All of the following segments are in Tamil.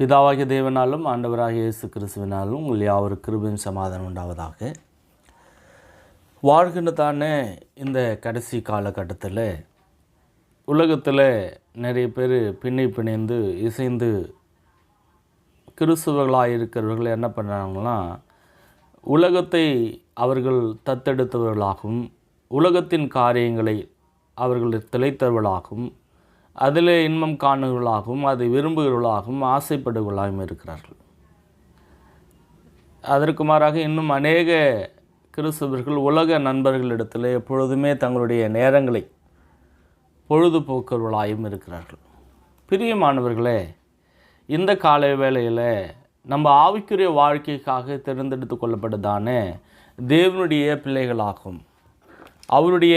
பிதாவாகிய தேவனாலும் ஆண்டவராகிய இயேசு கிறிஸ்துவினாலும் உங்கள் யாவரு கிருபின் சமாதானம் உண்டாவதாக. வாழ்கின்ற தானே இந்த கடைசி காலகட்டத்தில் உலகத்தில் நிறைய பேர் பின்னி பிணைந்து இசைந்து கிறிஸ்துவர்களாக இருக்கிறவர்கள் என்ன பண்ணுறாங்கன்னா உலகத்தை அவர்கள் தத்தெடுத்தவர்களாகவும் உலகத்தின் காரியங்களை அவர்கள் திளைத்தவர்களாகவும் அதில் இன்பம் காணுகளாகவும் அதை விரும்புகிறவர்களாகவும் ஆசைப்படுகளாகவும் இருக்கிறார்கள். அதற்கு மாறாக இன்னும் அநேக கிறிஸ்தவர்கள் உலக நண்பர்களிடத்தில் எப்பொழுதுமே தங்களுடைய நேரங்களை பொழுதுபோக்குகளாயும் இருக்கிறார்கள். பிரியமானவர்களே இந்த காலை வேளையில் நம்ம ஆவிக்குரிய வாழ்க்கைக்காக தேர்ந்தெடுத்து கொள்ளப்பட்டதான தேவனுடைய பிள்ளைகளாகும் அவருடைய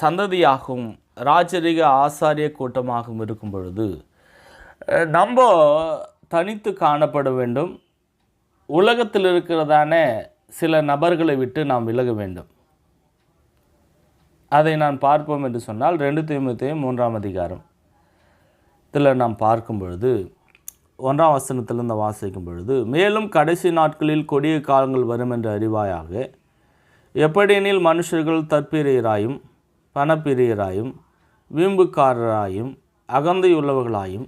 சந்ததியாகவும் ராஜரிக ஆசாரிய கூட்டமாகவும் இருக்கும் பொழுது நம்ம தனித்து காணப்பட வேண்டும். உலகத்தில் இருக்கிறதான சில நபர்களை விட்டு நாம் விலக வேண்டும். அதை நான் பார்ப்போம் என்று சொன்னால் ரெண்டு தீமத்தையும் மூன்றாம் அதிகாரம். இதில் நாம் பார்க்கும் பொழுது ஒன்றாம் வசனத்திலிருந்து வாசிக்கும் பொழுது மேலும் கடைசி நாட்களில் கொடிய காலங்கள் வரும் என்று அறிவாயாக எப்படியெனில் மனுஷர்கள் தற்பிரியராயும் பணப்பிரியராயும் வீம்புக்காரராயும் அகந்தையுள்ளவர்களாயும்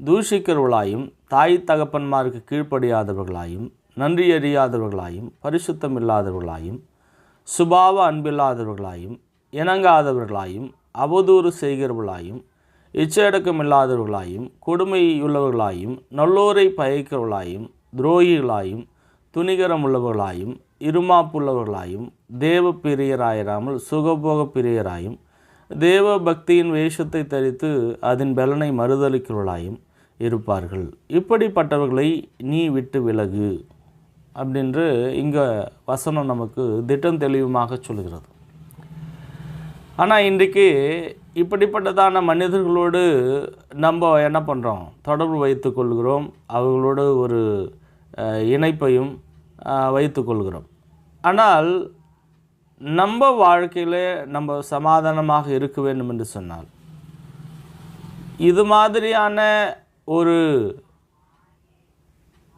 தூஷிக்கிறவர்களாயும் தாய் தகப்பன்மாருக்கு கீழ்ப்படியாதவர்களாயும் நன்றியறியாதவர்களாயும் பரிசுத்தமில்லாதவர்களாயும் சுபாவ அன்பில்லாதவர்களாயும் இணங்காதவர்களாயும் அவதூறு செய்கிறவர்களாயும் இச்சையடக்கம் இல்லாதவர்களாயும் கொடுமையுள்ளவர்களாயும் நல்லோரை பயக்கிறவர்களாயும் துரோகிகளாயும் துணிகரம் உள்ளவர்களாயும் இருமாப்புள்ளவர்களாயும் தேவ பிரியராயிராமல் சுகபோக பிரியராயும் தேவ பக்தியின் வேஷத்தை தரித்து அதன் பலனை மறுதளிக்கிறவளாயும் இருப்பார்கள். இப்படிப்பட்டவர்களை நீ விட்டு விலகு அப்படின்று இங்கே வசனம் நமக்கு திட்டம் தெளிவுமாக சொல்கிறது ஆனால் இன்றைக்கு இப்படிப்பட்டதான மனிதர்களோடு நம்ம என்ன பண்ணுறோம் தொடர்பு வைத்து கொள்கிறோம். அவர்களோடு ஒரு இணைப்பையும் வைத்து கொள்கிறோம். ஆனால் நம்ம வாழ்க்கையில் நம்ம சமாதானமாக இருக்க வேண்டும் என்று சொன்னால் இது மாதிரியான ஒரு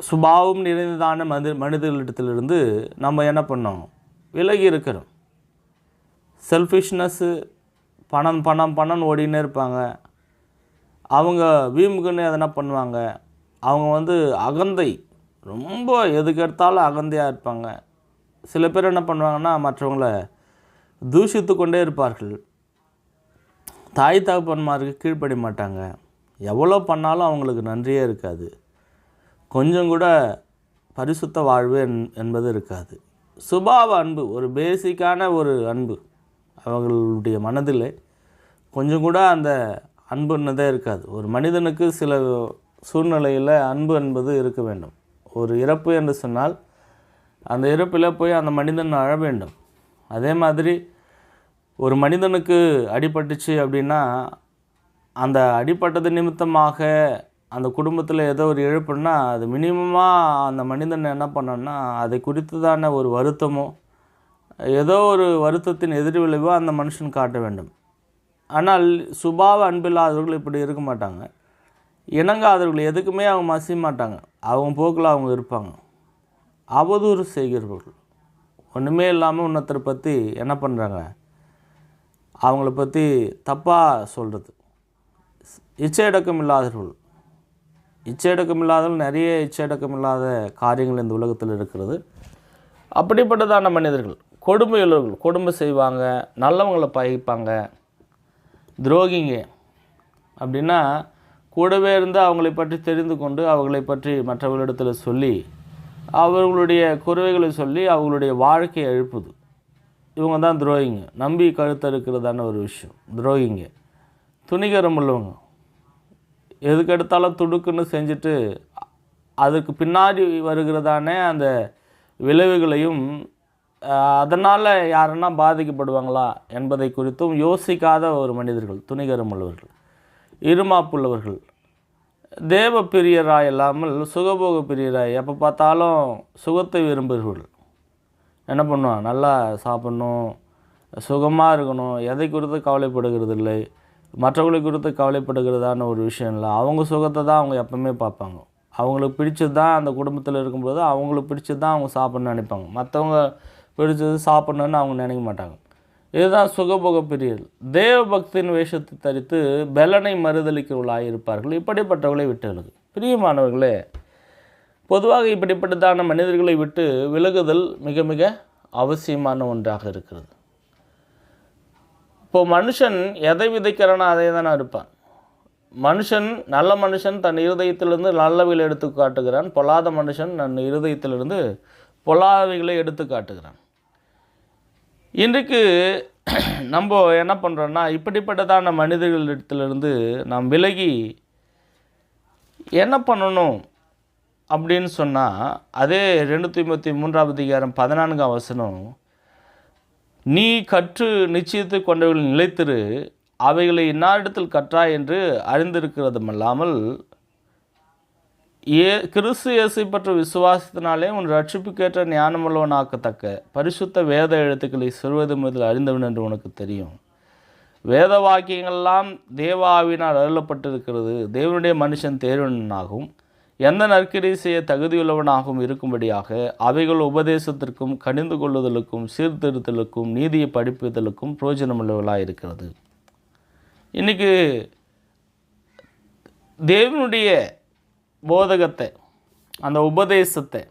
சுபாவம் நிறைந்ததான மனித மனிதர்களிடத்திலிருந்து நம்ம என்ன பண்ணோம் விலகி இருக்கிறோம். செல்ஃபிஷ்னஸ்ஸு பணம் பணம் பணம் ஓடினே இருப்பாங்க. அவங்க வீம்புக்குன்னு எதனா பண்ணுவாங்க. அவங்க வந்து அகந்தை ரொம்ப எதுக்கெடுத்தாலும் அகந்தையாக இருப்பாங்க. சில பேர் என்ன பண்ணுவாங்கன்னா மற்றவங்கள தூஷித்து கொண்டே இருப்பார்கள். தாய் தகப்பன்மாருக்கு கீழ்ப்படி மாட்டாங்க. எவ்வளோ பண்ணாலும் அவங்களுக்கு நன்றியே இருக்காது. கொஞ்சம் கூட பரிசுத்த வாழ்வு என்- என்பது இருக்காது. சுபாவ அன்பு ஒரு பேசிக்கான ஒரு அன்பு அவங்களுடைய மனதில் கொஞ்சம் கூட அந்த அன்புன்னதே இருக்காது. ஒரு மனிதனுக்கு சில சூழ்நிலையில் அன்பு என்பது இருக்க வேண்டும். ஒரு இறப்பு என்று சொன்னால் அந்த இறப்பில் போய் அந்த மனிதன் அழ வேண்டும். அதே மாதிரி ஒரு மனிதனுக்கு அடிபட்டுச்சு அப்படின்னா அந்த அடிப்பட்டது நிமித்தமாக அந்த குடும்பத்தில் ஏதோ ஒரு இழப்புன்னா அது மினிமமாக அந்த மனிதன் என்ன பண்ணோன்னா அதை குறித்ததான ஒரு வருத்தமோ ஏதோ ஒரு வருத்தத்தின் எதிர்விளைவோ அந்த மனுஷன் காட்ட வேண்டும். ஆனால் சுபாவ அன்பில்லாதவர்கள் இப்படி இருக்க மாட்டாங்க. இணங்காதவர்கள் எதுக்குமே அவங்க மசிய மாட்டாங்க. அவங்க போக்கில் அவங்க இருப்பாங்க. அவதூறு செய்கிறவர்கள். ஒன்றுமே இல்லாமல் இன்னொருத்தரை பற்றி என்ன பண்ணுறாங்க அவங்கள பற்றி தப்பாக சொல்கிறது இச்சையடக்கம் இல்லாதவர்கள். இச்சையடக்கம் இல்லாதவர்கள் நிறைய இச்சையடக்கம் இல்லாத காரியங்கள் இந்த உலகத்தில் இருக்கிறது. அப்படிப்பட்டதான மனிதர்கள் கொடுமையுள்ளவர்கள் கொடுமை செய்வாங்க நல்லவங்களை பயிப்பாங்க துரோகிங்க அப்படின்னா கூடவே இருந்து அவங்களை பற்றி தெரிந்து கொண்டு அவர்களை பற்றி மற்றவர்களிடத்தில் சொல்லி அவர்களுடைய குறைகளை சொல்லி அவங்களுடைய வாழ்க்கையை எழுப்புது. இவங்க தான் துரோகிங்க. நம்பி கழுத்தறுக்கிறதான ஒரு விஷயம். துரோகிங்க. துணிகரம் உள்ளவங்க. எதுக்கெடுத்தாலும் துடுக்குன்னு செஞ்சுட்டு அதுக்கு பின்னாடி வருகிறதான அந்த விளைவுகளையும் அதனால் யாருன்னா பாதிக்கப்படுவாங்களா என்பதை குறித்தும் யோசிக்காத ஒரு மனிதர்கள் துணிகரம் உள்ளவர்கள். இருமாப்புள்ளவர்கள். தேவ பிரியராய் இல்லாமல் சுகபோக பிரியராய் எப்போ பார்த்தாலும் சுகத்தை விரும்புகிறவர்கள். என்ன பண்ணுவான்? நல்லா சாப்பிட்ணும் சுகமாக இருக்கணும். எதை குறித்து கவலைப்படுகிறது இல்லை மற்றவர்களை குறித்து கவலைப்படுகிறதான ஒரு விஷயம் இல்லை. அவங்க சுகத்தை தான் அவங்க எப்பவுமே பார்ப்பாங்க. அவங்களுக்கு பிடிச்சது தான் அந்த குடும்பத்தில் இருக்கும்போது அவங்களுக்கு பிடிச்சது தான் அவங்க சாப்பிட்ணுன்னு நினைப்பாங்க. மற்றவங்க பிடிச்சது சாப்பிட்ணுன்னு அவங்க நினைக்க மாட்டாங்க. இதுதான் சுகபோக பிரியல் தேவ பக்தியின் வேஷத்தை தரித்து பெலனை மறுதளிக்கிறவர்களாக இருப்பார்கள் இப்படிப்பட்டவர்களை விட்டு பிரியமானவர்களே பொதுவாக இப்படிப்பட்டதான மனிதர்களை விட்டு விலகுதல் மிக மிக அவசியமான ஒன்றாக இருக்கிறது. இப்போ மனுஷன் எதை விதைக்கிறானோ அதே தானே இருப்பான். மனுஷன் நல்ல மனுஷன் தன் இருதயத்திலிருந்து நல்லவைகளை எடுத்து காட்டுகிறான் பொல்லாத மனுஷன் தன் இருதயத்திலிருந்து பொல்லாதவைகளை எடுத்து காட்டுகிறான் இன்றைக்கு நம்ம என்ன பண்ணுறோன்னா இப்படிப்பட்டதான மனிதர்களிடத்திலிருந்து நாம் விலகி என்ன பண்ணணும் அப்படின்னு சொன்னால் அதே ரெண்டு தீமத்தி மூன்றாவது அதிகாரம் பதினான்காம் வசனம் நீ கற்று நிச்சயித்து கொண்டவர்கள் நிலைத்திரு அவைகளை இன்னாரிடத்தில் கற்றாய் என்று அறிந்திருக்கிறதுமல்லாமல் ஏ கிறிஸ்து இயேசை பற்ற விசுவாசத்தினாலே உன் ரட்சிப்புக்கேற்ற ஞானமுள்ளவனாக்கத்தக்க பரிசுத்த வேத எழுத்துக்களை சொல்வது முதல் அறிந்தவன் என்று உனக்கு தெரியும். வேத வாக்கியங்கள்லாம் தேவாவினால் அருளப்பட்டிருக்கிறது. தேவனுடைய மனுஷன் தேர்வனாகும் எந்த நற்கிரி செய்ய தகுதியுள்ளவனாகவும் இருக்கும்படியாக அவைகள் உபதேசத்திற்கும் கணிந்து கொள்ளுதலுக்கும் சீர்திருத்தலுக்கும் நீதியை படிப்புதலுக்கும் பிரயோஜனமுள்ளவர்களாக இருக்கிறது இன்றைக்கி தேவனுடைய போதகத்தை அந்த உபதேசத்தை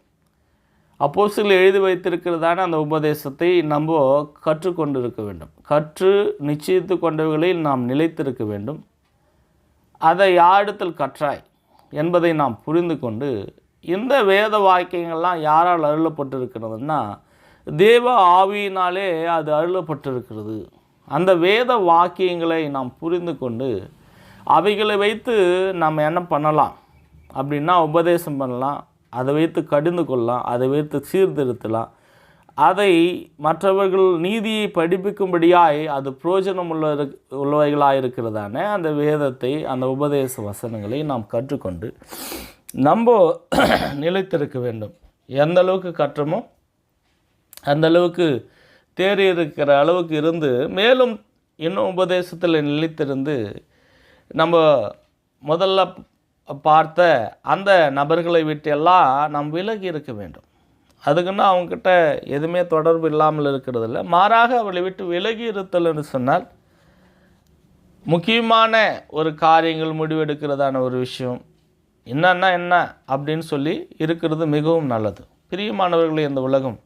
அப்போசில் எழுதி வைத்திருக்கிறதான அந்த உபதேசத்தை நம்ம கற்றுக்கொண்டு இருக்க வேண்டும். கற்று நிச்சயித்து கொண்டவைகளில் நாம் நிலைத்திருக்க வேண்டும். அதை யாரிடத்தில் கற்றாய் என்பதை நாம் புரிந்து கொண்டு இந்த வேத வாக்கியங்கள்லாம் யாரால் அருளப்பட்டிருக்கிறதுன்னா தேவ ஆவியினாலே அது அருளப்பட்டிருக்கிறது. அந்த வேத வாக்கியங்களை நாம் புரிந்து கொண்டு அவைகளை வைத்து நாம் என்ன பண்ணலாம்? அப்படின்னா உபதேசம் பண்ணலாம் அதை வைத்து கடிந்து கொள்ளலாம் அதை வைத்து சீர்திருத்தலாம். அதை மற்றவர்கள் நீதியை படிப்பிக்கும்படியாய் அது புரோஜனம் உள்ள உள்ளவைகளாக இருக்கிறதானே அந்த வேதத்தை அந்த உபதேச வசனங்களை நாம் கற்றுக்கொண்டு நம்ம நிலைத்திருக்க வேண்டும். எந்த அளவுக்கு கற்றமோ அந்த அளவுக்கு தேறி இருக்கிற அளவுக்கு இருந்து மேலும் இன்னும் உபதேசத்தில் நிலைத்திருந்து நம்ம முதல்ல பார்த்த அந்த நபர்களை விட்டெல்லாம் நாம் விலகி இருக்க வேண்டும். அதுக்குன்னு அவங்கக்கிட்ட எதுவுமே தொடர்பு இல்லாமல் இருக்கிறது இல்லை மாறாக அவளை விட்டு விலகி இருத்தல் என்று சொன்னால் முக்கியமான ஒரு காரியங்கள் முடிவெடுக்கிறதான ஒரு விஷயம். என்னன்னா என்ன அப்படின்னு சொல்லி இருக்கிறது மிகவும் நல்லது. பிரியமானவர்களே இந்த உலகம்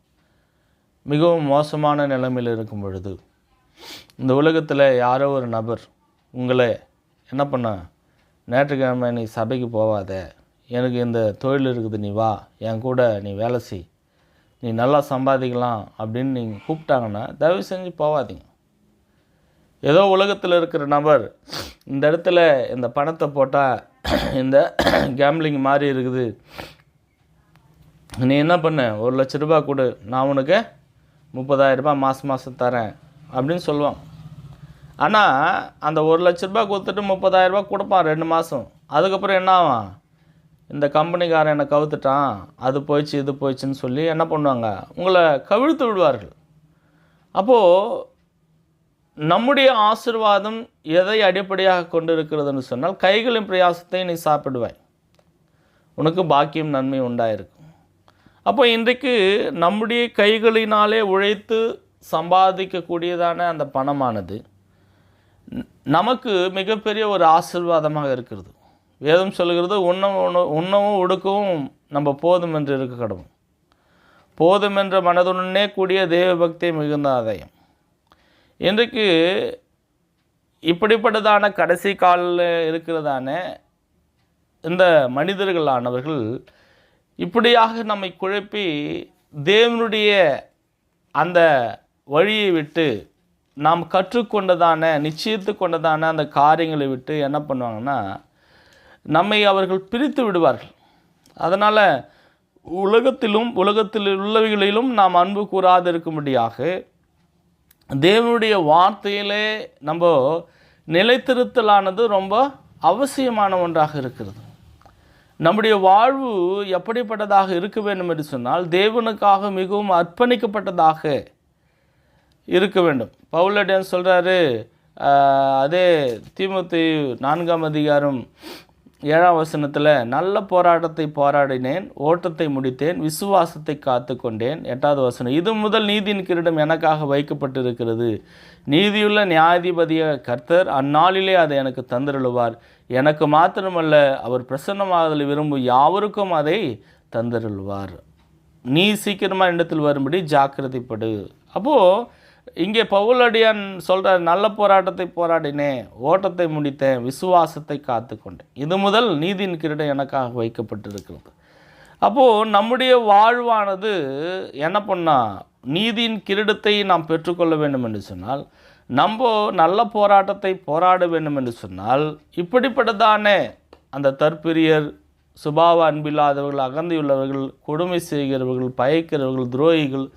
மிகவும் மோசமான நிலைமையில் இருக்கும் பொழுது இந்த உலகத்தில் யாரோ ஒரு நபர் உங்களை என்ன பண்ண ஞாயிற்றுக்கிழமை நீ சபைக்கு போகாத எனக்கு இந்த தொழில் இருக்குது நீ வா. என் கூட நீ வேலை செய். நீ நல்லா சம்பாதிக்கலாம் அப்படின்னு நீங்கள் கூப்பிட்டாங்கன்னா தயவு செஞ்சு போகாதீங்க ஏதோ உலகத்தில் இருக்கிற நபர் இந்த இடத்துல இந்த பணத்தை போட்டால் இந்த கேம்லிங் மாதிரி இருக்குது. நீ என்ன பண்ண? ஒரு லட்ச ரூபாய் கொடு. நான் உனக்கு முப்பதாயிரரூபா மாதம் மாதம் தரேன் அப்படின்னு சொல்லுவான் ஆனால் அந்த ஒரு லட்ச ரூபா கொடுத்துட்டு முப்பதாயிரம் ரூபாய் கொடுப்பான் ரெண்டு மாதம் அதுக்கப்புறம் என்ன ஆகும் இந்த கம்பெனிக்காரன் என்னை கவுத்துட்டான். அது போயிடுச்சு இது போயிடுச்சுன்னு சொல்லி என்ன பண்ணுவாங்க? உங்களை கவிழ்த்து விடுவார்கள். அப்போது நம்முடைய ஆசிர்வாதம் எதை அடிப்படையாக கொண்டு இருக்கிறதுன்னு சொன்னால் கைகளின் பிரயாசத்தை நீ சாப்பிடுவாய். உனக்கு பாக்கியம் நன்மை உண்டாயிருக்கும். அப்போ இன்றைக்கு நம்முடைய கைகளினாலே உழைத்து சம்பாதிக்கக்கூடியதான அந்த பணமானது நமக்கு மிகப்பெரிய ஒரு ஆசீர்வாதமாக இருக்கிறது. வேதம் சொல்கிறது உண்ணவும் உண்ணவும் உடுக்கவும் நம்ம போதும் என்று இருக்க கடவும் போதும் என்ற மனதுடனே கூடிய தேவபக்தி மிகுந்த ஆதாயம். இன்றைக்கு இப்படிப்பட்டதான கடைசி காலில் இருக்கிறதான இந்த மனிதர்களானவர்கள் இப்படியாக நம்மை குழப்பி தேவனுடைய அந்த வழியை விட்டு நாம் கற்றுக்கொண்டதான நிச்சயித்து கொண்டதான அந்த காரியங்களை விட்டு என்ன பண்ணுவாங்கன்னா நம்மை அவர்கள் பிரித்து விடுவார்கள். அதனால் உலகத்திலும் உலகத்தில் உள்ளவைகளிலும் நாம் அன்பு கூறாது இருக்கும்படியாக தேவனுடைய வார்த்தையிலே நம்ம நிலைத்திருத்தலானது ரொம்ப அவசியமான ஒன்றாக இருக்கிறது. நம்முடைய வாழ்வு எப்படிப்பட்டதாக இருக்க வேண்டும் என்று சொன்னால் தேவனுக்காக மிகவும் அர்ப்பணிக்கப்பட்டதாக இருக்க வேண்டும். பவுலடியன் சொல்கிறாரு அதே திமுத்தி நான்காம் அதிகாரம் ஏழாம் வசனத்தில் நல்ல போராட்டத்தை போராடினேன் ஓட்டத்தை முடித்தேன் விசுவாசத்தை காத்து கொண்டேன் எட்டாவது வசனம். இது முதல் நீதியின் கிரீடம் எனக்காக வைக்கப்பட்டிருக்கிறது. நீதியுள்ள நியாயாதிபதிய கர்த்தர் அந்நாளிலே அதை எனக்கு தந்திருளுவார். எனக்கு மாத்திரமல்ல அவர் பிரசன்னமாதல் விரும்பும் யாவருக்கும் அதை தந்திருள்வார். நீ சீக்கிரமாக இடத்தில் வரும்படி ஜாக்கிரதைப்படு. அப்போது இங்கே பவுலடியான் சொல்கிறார் நல்ல போராட்டத்தை போராடினேன் ஓட்டத்தை முடித்தேன் விசுவாசத்தை காத்துக்கொண்டேன். இது முதல் நீதியின் கிரீடம் எனக்காக வைக்கப்பட்டிருக்கிறது. அப்போது நம்முடைய வாழ்வானது என்ன பண்ணா நீதியின் கிரீடத்தை நாம் பெற்றுக்கொள்ள வேண்டும் என்று சொன்னால் நம்ம நல்ல போராட்டத்தை போராட வேண்டும் என்று சொன்னால் இப்படிப்பட்டதானே அந்த தற்பிரியர் சுபாவ அன்பில்லாதவர்கள் அகந்தியுள்ளவர்கள் கொடுமை செய்கிறவர்கள் பயக்கிறவர்கள் துரோகிகள்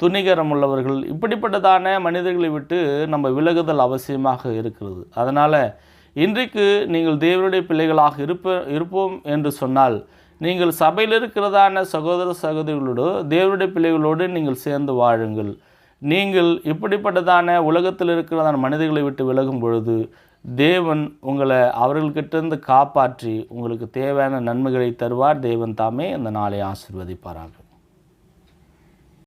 துணிகரம் உள்ளவர்கள் இப்படிப்பட்டதான மனிதர்களை விட்டு நம்ம விலகுதல் அவசியமாக இருக்கிறது. அதனால் இன்றைக்கு நீங்கள் தேவனுடைய பிள்ளைகளாக இருப்ப இருப்போம் என்று சொன்னால் நீங்கள் சபையில் இருக்கிறதான சகோதர சகோதரிகளோடு தேவனுடைய பிள்ளைகளோடு நீங்கள் சேர்ந்து வாழுங்கள். நீங்கள் இப்படிப்பட்டதான உலகத்தில் இருக்கிறதான மனிதர்களை விட்டு விலகும் பொழுது தேவன் உங்களை அவர்கள்கிட்டேருந்து காப்பாற்றி உங்களுக்கு தேவையான நன்மைகளை தருவார். தேவன் தாமே இந்த நாளை ஆசிர்வதிப்பார்கள்